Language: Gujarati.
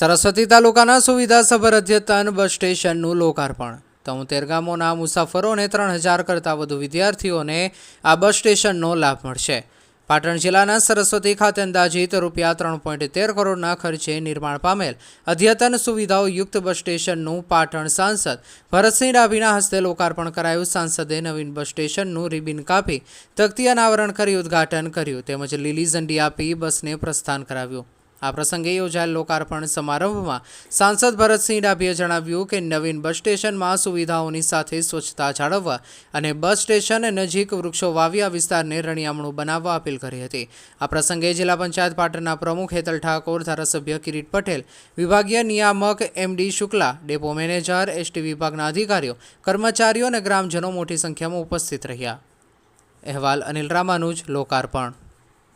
સરસ્વતી તાલુકાના સુવિધાસભર અધ્યતન બસ સ્ટેશનનું લોકાર્પણ. તોતેર ગામોના મુસાફરોને ત્રણ હજાર કરતાં વધુ વિદ્યાર્થીઓને આ બસ સ્ટેશનનો લાભ મળશે. પાટણ જિલ્લાના સરસ્વતી ખાતે અંદાજિત રૂપિયા ત્રણ પોઈન્ટ તેર કરોડના ખર્ચે નિર્માણ પામેલ અધ્યતન સુવિધાઓ યુક્ત બસ સ્ટેશનનું પાટણ સાંસદ ભરતસિંહ ડાભીના હસ્તે લોકાર્પણ કરાયું. સાંસદે નવીન બસ સ્ટેશનનું રિબિન કાપી, તકતી અનાવરણ કરી, ઉદ્ઘાટન કર્યું. તેમજ લીલી ઝંડી આપી બસને પ્રસ્થાન કરાવ્યું. આ પ્રસંગે યોજાયેલ લોકાર્પણ સમારંભમાં સાંસદ ભરતસિંહ ડાભીએ જણાવ્યું કે નવીન બસ સ્ટેશનમાં સુવિધાઓની સાથે સ્વચ્છતા જાળવવા અને બસ સ્ટેશન નજીક વૃક્ષો વાવી આ વિસ્તારને રણિયામણું બનાવવા અપીલ કરી હતી. આ પ્રસંગે જિલ્લા પંચાયત પાટણના પ્રમુખ હેતલ ઠાકોર, ધારાસભ્ય કિરીટ પટેલ, વિભાગીય નિયામક MD Shukla, depot manager ST વિભાગના અધિકારીઓ, કર્મચારીઓ અને ગ્રામજનો મોટી સંખ્યામાં ઉપસ્થિત રહ્યા. અહેવાલ અનિલ રામાનુજ, લોકાર્પણ.